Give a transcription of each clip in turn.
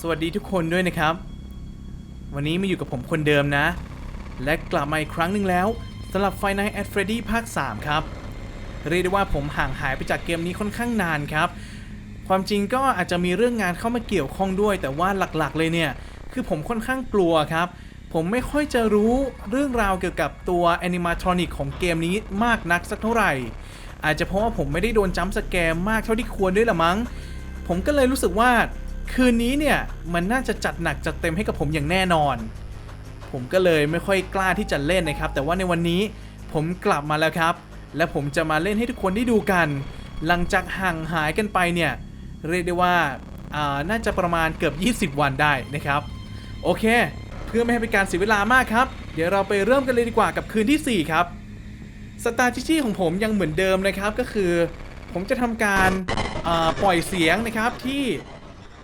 สวัสดีทุกคนด้วยนะครับ วันนี้มาอยู่กับผมคนเดิมนะ และกลับมาอีกครั้งหนึ่งแล้วสำหรับ Five Nights at Freddy ภาค 3 ครับ เรียกได้ว่าผมห่างหายไปจากเกมนี้ค่อนข้างนานครับ ความจริงก็อาจจะมีเรื่องงานเข้ามาเกี่ยวข้องด้วย แต่ว่าหลักๆ เลยเนี่ย คือผมค่อนข้างกลัวครับ ผมไม่ค่อยจะรู้เรื่องราวเกี่ยวกับตัว Animatronic ของเกมนี้มากนักสักเท่าไหร่ อาจจะเพราะว่าผมไม่ได้โดนจัมป์สแกร์มากเท่าที่ควรด้วยละมั้ง ผมก็เลยรู้สึกว่า คืนนี้เนี่ยมันน่าจะจัดหนักจัดเต็มให้กับผมอย่างแน่นอน ผมก็เลยไม่ค่อยกล้าที่จะเล่นนะครับ แต่ว่าในวันนี้ผมกลับมาแล้วครับ และผมจะมาเล่นให้ทุกคนได้ดูกัน หลังจากห่างหายกันไปเนี่ยเรียกได้ว่าาน่าจะประมาณเกือบ 20 วันได้นะครับ โอเค เพื่อไม่ให้เป็นการเสียเวลามากครับ เดี๋ยวเราไปเริ่มกันเลยดีกว่ากับคืนทีสี่4 ครับสตาจิจี้ของผมยังเหมือนเดิมนะครับก็คือ ผมจะทำการาปล่อยเสียงนะครับที่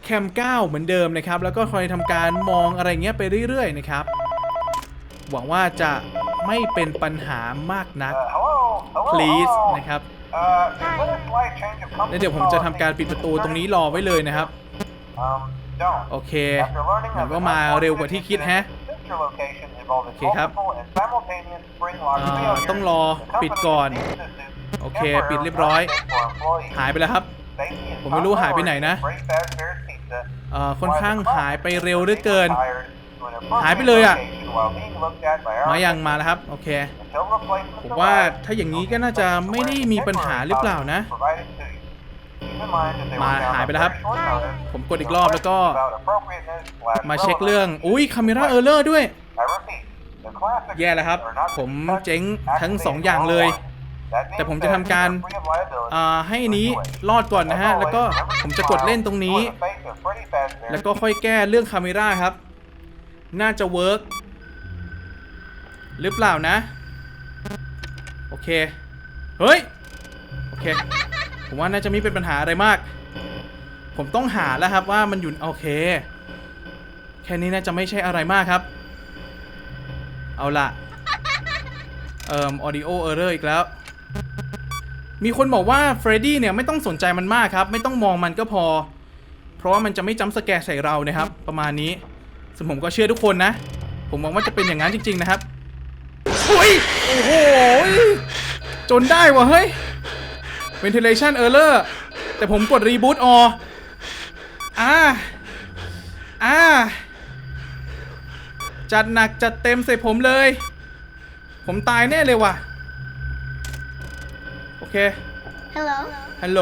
แคม 9 เหมือนเดิมนะครับ แล้วก็คอยทำการมองอะไรเงี้ยไปเรื่อยๆนะครับ หวังว่าจะไม่เป็นปัญหามากนัก Uh, hello, hello, please hello. นะครับ Uh, there's been a slight change of company แล้วเดี๋ยวผมจะทำการปิดประตูตรงนี้รอไว้เลยนะครับ Um, don't. โอเค After learning มัน of ก็ an มาเร็วกว่า unfortunate ที่คิด incident แฮะ at sister location involving โอเคครับ multiple and simultaneous spring lock อ่า failures, ต้องรอ the company ปิดก่อน has instituted โอเค temporary ปิดเรียบร้อย holiday for employees. หายไปแล้วครับ Safety is ผมไม่รู้หายไปไหนนะ Break Fast Bears Pizza เอ่อค่อน while ข้าง the หายไป company เร็วเหลือเกิน retired to an appropriate หายไปเลยอะ location while being looked at by our มายังมาแล้วครับ โอเค Until replacements ผมว่า arrive, ถ้าอย่างนี้ก็น่าจะไม่ได้มีปัญหาหรือเปล่านะ provided to you. Keep in mind that they มา were found หายไป on แล้วครับ very short notice. ผมกดอีกรอบแล้วก็ About appropriateness slash มาเช็คเรื่อง relevance. อุ้ยคาเมราเออร์เลอร์ด้วย I repeat, the classic แย่แล้วครับ are not ผม to be touched, เจ๊งทั้ง activated, สองอย่างเลย or warned. That แต่ผม means จะ that ทำการ you are free of liability อ่าให้นี้ anyway. รอดก่อนนะ As ฮะ always, แล้วก็ remember ผม to จะกด smile. เล่นตรงนี้ You are the face of Freddy Fazbear. แล้วก็ค่อยแก้เรื่องคาเมราครับ น่าจะเวิร์กหรือเปล่านะ โอเค เฮ้ย โอเค ผมว่าน่าจะไม่เป็นปัญหาอะไรมาก ผมต้องหาแล้วครับว่ามันอยู่โอเค แค่นี้น่าจะไม่ใช่อะไรมากครับ เอาละเอ่อ audio error อีกแล้ว มีคนบอกว่าเฟรดดี้เนี่ยไม่ต้องสนใจมันมากครับ ไม่ต้องมองมันก็พอ เพราะว่ามันจะไม่จำสแกร์ใส่เรานะครับ ประมาณนี้ซึ่งผมก็เชื่อทุกคนนะ ผมมองว่าจะเป็นอย่างนั้นจริง ๆ นะครับอุ้ยโอ้โหจนได้วะเฮ้ย ventilation error แต่ผมกด reboot ออ่าอ่าจัดหนักจัดเต็มใส่ผมเลย ผมตายแน่เลยว่ะ เค Hello. ฮัลโหล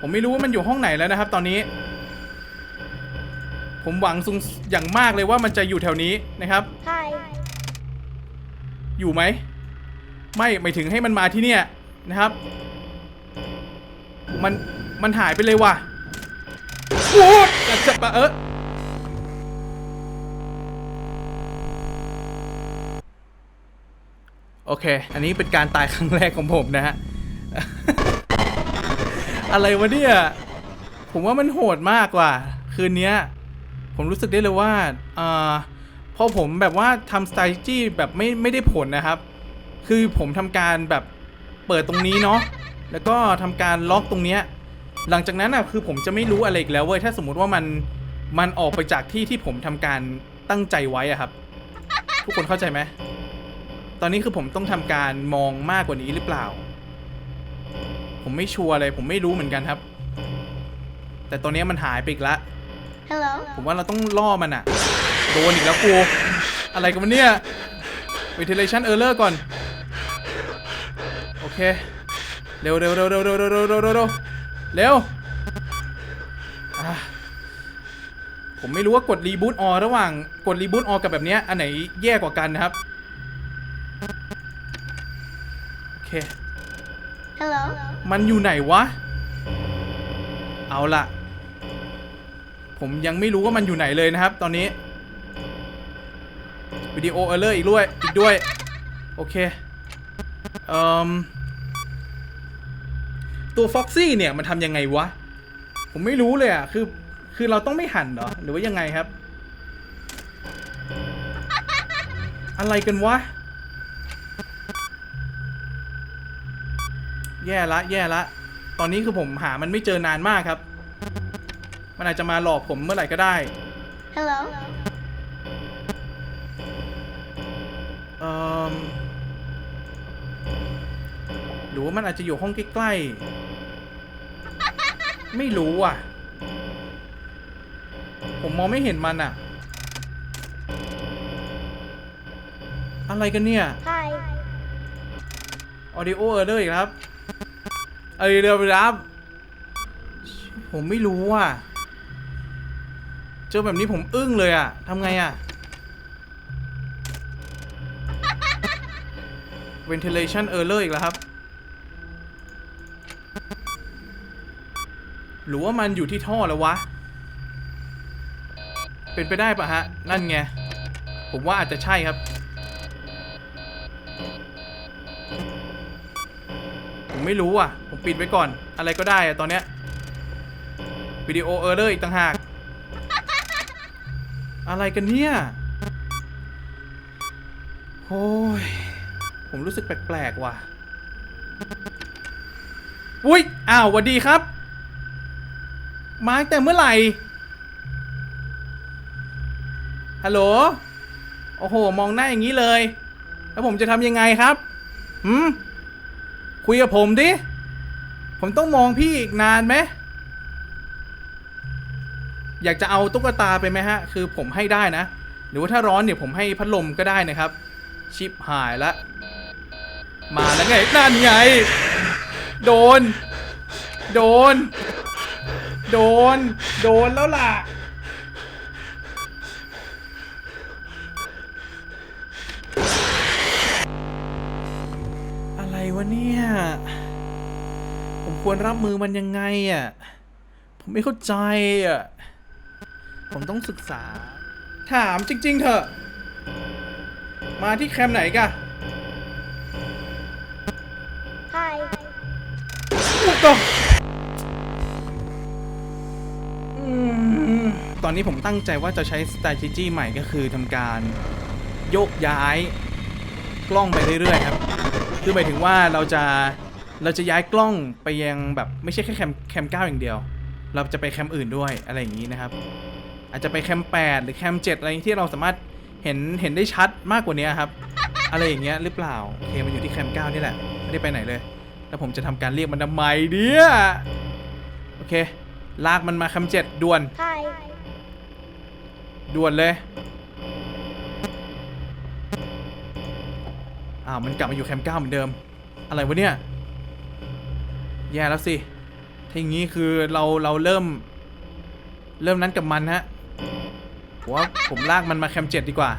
ผมไม่รู้ว่ามันอยู่ห้องไหนแล้วนะครับ ตอนนี้ ผมหวังสุงอย่างมากเลยว่ามันจะอยู่แถวนี้นะครับ Hi. อยู่ไหม ไม่ไม่ถึงให้มันมาที่เนี่ยนะครับ มันมันหายไปเลยว่ะโอ้จะจะปะเออ โอเค อันนี้เป็นการตายครั้งแรกของผมนะฮะ อะไรวะเนี่ย ผมว่ามันโหดมากว่าคืนนี้ผมรู้สึกได้เลยว่าอ่าพอผมแบบว่าทำสไตล์จี้แบบไม่ไม่ได้ผลนะครับ คือผมทำการแบบเปิดตรงนี้เนาะ แล้วก็ทำการล็อกตรงเนี้ย หลังจากนั้นอะคือผมจะไม่รู้อะไรอีกแล้วเว้ย ถ้าสมมติว่ามันมันออกไปจากที่ที่ผมทำการตั้งใจไว้อะครับ ทุกคนเข้าใจไหม ตอนนี้คือผมต้องทำการมองมากกว่านี้หรือเปล่า ผมไม่ชัวร์เลย ผมไม่รู้เหมือนกันครับ แต่ตอนนี้มันหายไปอีกละ Hello. ผมว่าเราต้องล่อมันอะโดนอีกแล้วกู อะไรกันวะเนี่ย ventilation error ก่อน โอเค เร็วเร็วเร็วเร็วเร็วเร็วเร็วเร็วเร็วเร็วเร็วอะผมไม่รู้ว่ากดรีบูตออระหว่างกดรีบูตออกับแบบเนี้ยอันไหนแย่กว่ากันนะครับ เค Hello. มันอยู่ไหนวะ เอาล่ะผมยังไม่รู้ว่ามันอยู่ไหนเลยนะครับ ตอนนี้ วิดีโอเออร์เลอร์อีกด้วย อีกด้วย โอเค เอ่มตัวฟ็อกซี่เนี่ยมันทำยังไงวะ ผมไม่รู้เลยอะ คือ คือเราต้องไม่หันเหรอ หรือว่ายังไงครับ อะไรกันวะ แย่ละแย่ละ ตอนนี้คือผมหามันไม่เจอนานมากครับ มันอาจจะมาหลอกผมเมื่อไหร่ก็ได้ Hello? เอ่อหรือว่ามันอาจจะอยู่ห้องใกล้ๆ ไม่รู้อะ ผมมองไม่เห็นมันอะ อะไรกันเนี่ย Hi. audio error อีกแล้วครับ เอ้ยเร็วไปรับผมไม่รู้อะ เจอแบบนี้ผมอึ้งเลยอะทำไงอะ ventilation error อีกแล้วครับ หรือว่ามันอยู่ที่ท่อแล้ววะ เป็นไปได้ปะฮะ นั่นไง ผมว่าอาจจะใช่ครับ ผมไม่รู้อะ ผมปิดไว้ก่อน อะไรก็ได้อะตอนเนี้ยวิดีโอเออร์เลอร์อีกต่างหาก อะไรกันเนี่ยโอ้ย ผมรู้สึกแปลกๆว่ะ อุ้ย อ้าวสวัสดีครับ มาแต่เมื่อไหร่ ฮัลโหล โอ้โห มองหน้าอย่างนี้เลย แล้วผมจะทำยังไงครับ หืม คุยกับผมดิ ผมต้องมองพี่อีกนานไหม อยากจะเอาตุ๊กตาไปไหมฮะ คือผมให้ได้นะ หรือว่าถ้าร้อนเนี่ยผมให้พัดลมก็ได้นะครับ ชิปหายละ มาแล้วไงนั่นไง โดน โดน โดน โดนแล้วล่ะ วะเนี่ย ผมควรรับมือมันยังไงอะ ผมไม่เข้าใจอะ ผมต้องศึกษา ถามจริง ๆ เถอะ มาที่แคมป์ไหนกะ Hi. ถูกต้องอืมตอนนี้ผมตั้งใจว่าจะใช้ strategy ใหม่ก็คือทำการโยกย้ายกล้องไปเรื่อย ๆ ครับ คือหมายถึงว่าเราจะเราจะย้ายกล้องไปยังแบบไม่ใช่แค่แคมแคมเก้าอย่างเดียว เราจะไปแคมอื่นด้วยอะไรอย่างนี้นะครับ อาจจะไปแคมแปดหรือแคมเจ็ดอะไรที่เราสามารถเห็นเห็นได้ชัดมากกว่านี้ครับ อะไรอย่างเงี้ยหรือเปล่าโอเคมันอยู่ที่แคมเก้านี่แหละไม่ได้ไปไหนเลย แล้วผมจะทำการเรียกมันทำไมเนี่ยโอเค ลากมันมาแคมเจ็ดด่วน Hi. ด่วนเลย อ้าวมันกลับมาอยู่แคมป์เก้าเหมือนเดิม อะไรวะเนี่ย แย่แล้วสิ ถ้าอย่างนี้คือเราเราเริ่ม เริ่มนั้นกับมันฮะผมว่าผมลากมันมาแคมป์เจ็ดดีกว่า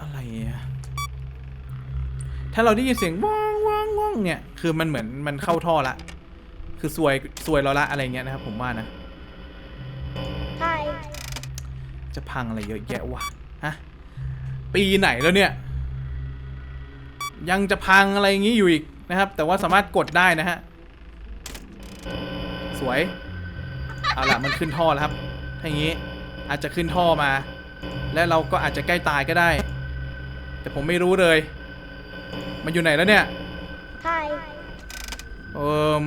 อะไรอะถ้าเราได้ยินเสียงว่างว่างว่างเนี่ย คือมันเหมือนมันเข้าท่อละ คือซวยซวยเราละอะไรเงี้ยนะครับผมว่านะ Hi. จะพังอะไรเยอะแยะวะ ฮะ ปีไหนแล้วเนี่ย ยังจะพังอะไรอย่างนี้อยู่อีกนะครับ แต่ว่าสามารถกดได้นะฮะ สวย เอาละมันขึ้นท่อแล้วครับ ถ้าอย่างนี้อาจจะขึ้นท่อมา และเราก็อาจจะใกล้ตายก็ได้ แต่ผมไม่รู้เลย มันอยู่ไหนแล้วเนี่ย Hi. เอิม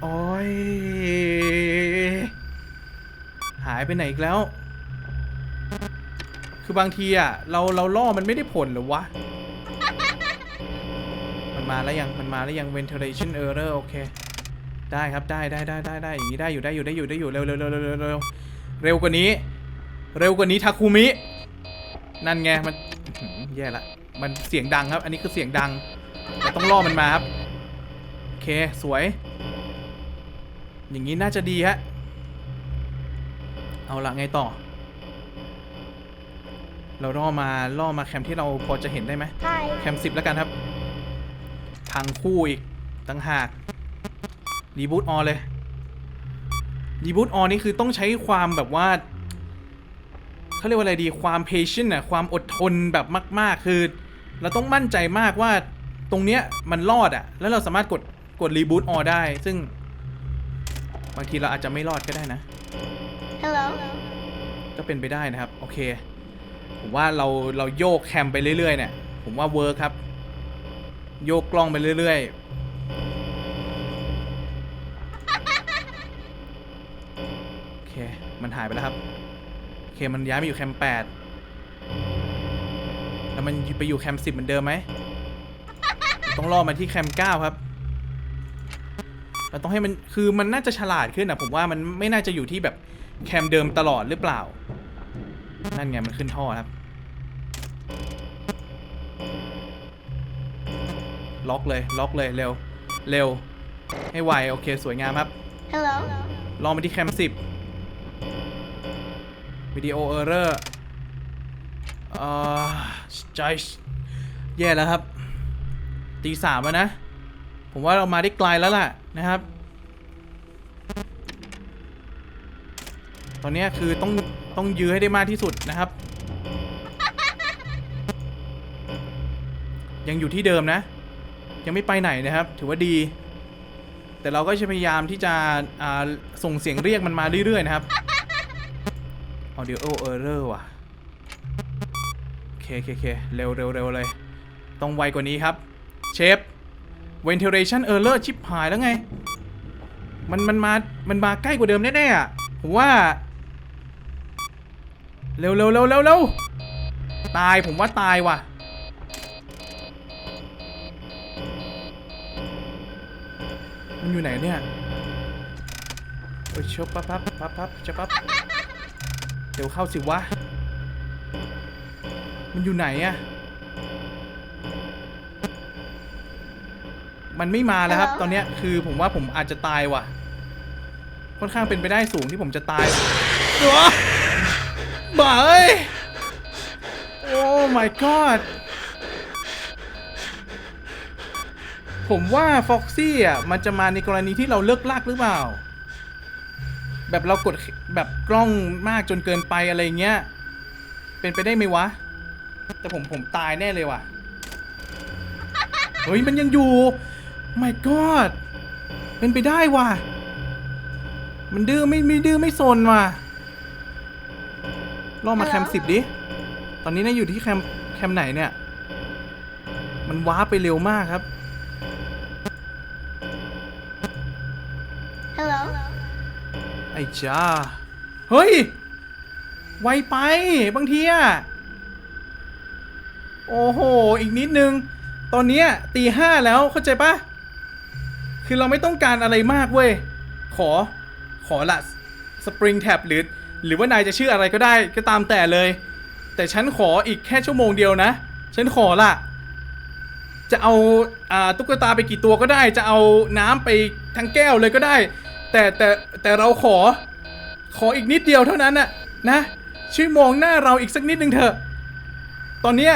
โอ้ยหายไปไหนอีกแล้ว คือบางทีอะเราเราล่อมันไม่ได้ผลหรือวะ มันมาแล้วยังมันมาแล้วยัง ventilation error โอเค ได้ครับได้ได้ได้ได้ได้อย่างนี้ได้อยู่ได้อยู่ได้อยู่ได้อยู่เร็วเร็วเร็วเร็วเร็วเร็วเร็วกว่านี้ เร็วกว่านี้ทาคุมิ นั่นไงมันอื้อหือแย่ละ มันเสียงดังครับ อันนี้คือเสียงดังเราต้องล่อมันมาครับ โอเคสวย อย่างนี้น่าจะดีฮะ เอาละไงต่อ เราล่อมาล่อมาแคมป์ที่เราพอจะเห็นได้ไหม Hi. แคมป์สิบแล้วกันครับ พังคู่อีกตั้งหากรีบูตออเลยรีบูตออนี่คือต้องใช้ความแบบว่าเขาเรียกว่าอะไรดีความ patient น่ะความอดทนแบบมาก ๆ คือ เราต้องมั่นใจมากว่าตรงเนี้ยมันรอดอะแล้วเราสามารถกดกดรีบูตออได้ ซึ่ง บางทีเราอาจจะไม่รอดก็ได้นะ Hello. ก็เป็นไปได้นะครับ โอเค ผมว่าเราเราโยกแคมไปเรื่อยๆเนี่ย ผมว่าเวิร์ครับ โยกกล้องไปเรื่อยๆ โอเค มันหายไปแล้วครับ โอเค มันย้ายไปอยู่แคมป์แปดแล้วมันไปอยู่แคมป์สิบเหมือนเดิมไหม ต้องรอมาที่แคมป์เก้าครับเราต้องให้มัน คือมันน่าจะฉลาดขึ้นนะผมว่ามันไม่น่าจะอยู่ที่แบบแคมเดิมตลอดหรือเปล่า นั่นไงมันขึ้นท่อครับ ล็อกเลย ล็อกเลย เร็ว เร็ว ให้ไว โอเค สวยงามครับ Hello. ลองไปที่แคมป์สิบวิดีโอเออร์เรอร์เอ่อใจแย่แล้วครับ ตีสามแล้วนะ ผมว่าเรามาได้ไกลแล้วล่ะนะครับ ตอนเนี้ยคือต้อง ต้องยื้อให้ได้มากที่สุดนะครับ ยังอยู่ที่เดิมนะ ยังไม่ไปไหนนะครับ ถือว่าดี แต่เราก็จะพยายามที่จะส่งเสียงเรียกมันมาเรื่อยๆนะครับ audio error ว่ะโอเคโอเคโอเคเร็วเร็วเร็วเลย ต้องไวกว่านี้ครับ เชฟ ventilation error ชิบหายแล้วไง มันมันมา มันมาใกล้กว่าเดิมแน่ๆอะผมว่า เร็วเร็วเร็วเร็วเร็วตายผมว่าตายว่ะ มันอยู่ไหนเนี่ยโอ้ยชบปั๊บปั๊บปั๊บปั๊บจะปั๊บเดี๋ยวเข้าสิวะ มันอยู่ไหนอะมันไม่มาแล้วครับ ตอนเนี้ยคือผมว่าผมอาจจะตายว่ะ ค่อนข้างเป็นไปได้สูงที่ผมจะตายตัว บ้าเอ้ย โอ้ my god ผมว่าฟ็อกซี่อะมันจะมาในกรณีที่เราเลิกลากหรือเปล่า แบบเรากดแบบกล้องมากจนเกินไปอะไรเงี้ย เป็นไปได้ไหมวะ แต่ผมผมตายแน่เลยว่ะ เฮ้ย มันยังอยู่ my god เป็นไปได้ว่ะ มันดื้อไม่ไม่ดื้อไม่โซนว่ะ ล่อมาแคมป์สิบดิ ตอนนี้เนะอยู่ที่แคมป์แคมป์ไหนเนี่ย มันว้าร์ปไปเร็วมากครับ Hello. ไอ้จ้า เฮ้ย ไวไป บางทีอะโอ้โห อีกนิดนึง ตอนเนี้ยตีห้าแล้วเข้าใจปะคือเราไม่ต้องการอะไรมากเว้ย ขอ ขอละสปริงแท็บหรือ หรือว่านายจะชื่ออะไรก็ได้ก็ตามแต่เลย แต่ฉันขออีกแค่ชั่วโมงเดียวนะ ฉันขอละจะเอาอ่าตุ๊กตาไปกี่ตัวก็ได้ จะเอาน้ำไปทั้งแก้วเลยก็ได้ แต่แต่แต่เราขอ ขออีกนิดเดียวเท่านั้นน่ะนะช่วยมองหน้าเราอีกสักนิดนึงเถอะ ตอนเนี้ย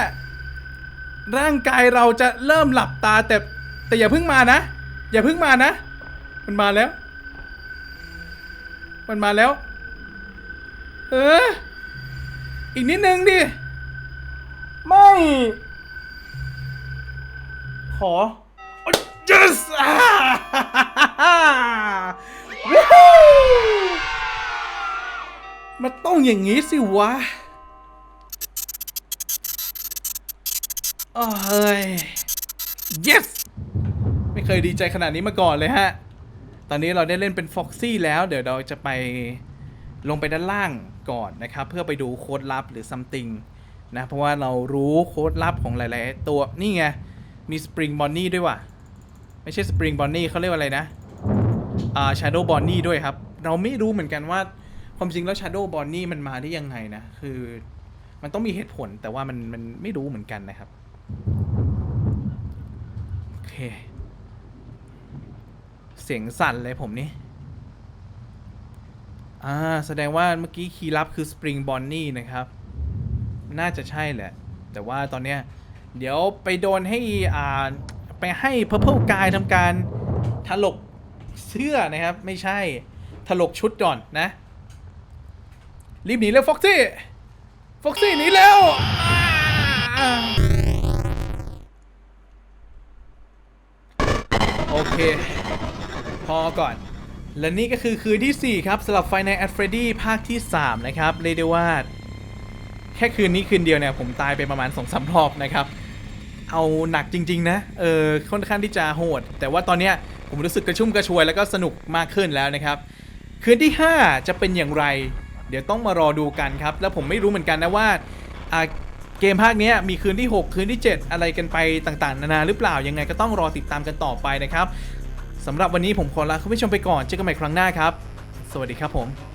ร่างกายเราจะเริ่มหลับตาแต่แต่อย่าเพิ่งมานะ อย่าเพิ่งมานะ มันมาแล้ว มันมาแล้ว เออ อีกนิดนึงดิ ไม่ ขอ yes อ่าวู้ฮู้มันต้องอย่างนี้สิวะโอ้เฮ้ย yes ไม่เคยดีใจขนาดนี้มาก่อนเลยฮะ ตอนนี้เราได้เล่นเป็น Foxy แล้ว เดี๋ยวเราจะไป ลงไปด้านล่างก่อนนะครับ เพื่อไปดูโค้ดลับหรือ something นะเพราะว่าเรารู้โค้ดลับของหลาย ๆ ตัวนี่ไง มี Spring Bonnie ด้วยว่ะ ไม่ใช่ Spring Bonnie เขาเรียกว่าอะไรนะอ่า Shadow Bonnie ด้วยครับ เราไม่รู้เหมือนกันว่าความจริงแล้ว Shadow Bonnie มันมาได้ยังไงนะ คือมันต้องมีเหตุผลแต่ว่ามันมันไม่รู้เหมือนกันนะครับ โอเค เสียงสั่นเลยผมนี่ อ่าแสดงว่าเมื่อกี้คีย์ลับคือ Spring Bonnie นะครับ น่าจะใช่แหละ แต่ว่าตอนเนี้ยเดี๋ยวไปโดนให้อ่าไปให้ Purple Guy ทำการถลกเสื้อนะครับ ไม่ใช่ถลกชุดก่อนนะ รีบหนีเร็วฟ็อกซี่ฟ็อกซี่หนีเร็วโอเค พอก่อน และนี่ก็คือคืนที่ 4 ครับสำหรับไฟในแอดเฟรดี้ภาคที่ 3 นะครับเรียกได้ว่า แค่คืนนี้คืนเดียวเนี่ย ผมตายไปประมาณสองสารอบนะครับ เอาหนักจริง ๆ นะ เออค่อนข้างที่จะโหด แต่ว่าตอนเนี้ยผมรู้สึกกระชุ่มกระชวยแล้วก็สนุกมากขึ้นแล้วนะครับ คืนที่ 5 จะเป็นอย่างไร เดี๋ยวต้องมารอดูกันครับ แล้วผมไม่รู้เหมือนกันนะว่าเกมภาคนี้มีคืนที่ 6 คืนที่ 7 อะไรกันไปต่างๆ นานาหรือเปล่ายังไงก็ต้องรอติดตามกันต่อไปนะครับ สำหรับวันนี้ผมขอลาคุณผู้ชมไปก่อนเจอกันใหม่ครั้งหน้าครับ สวัสดีครับผม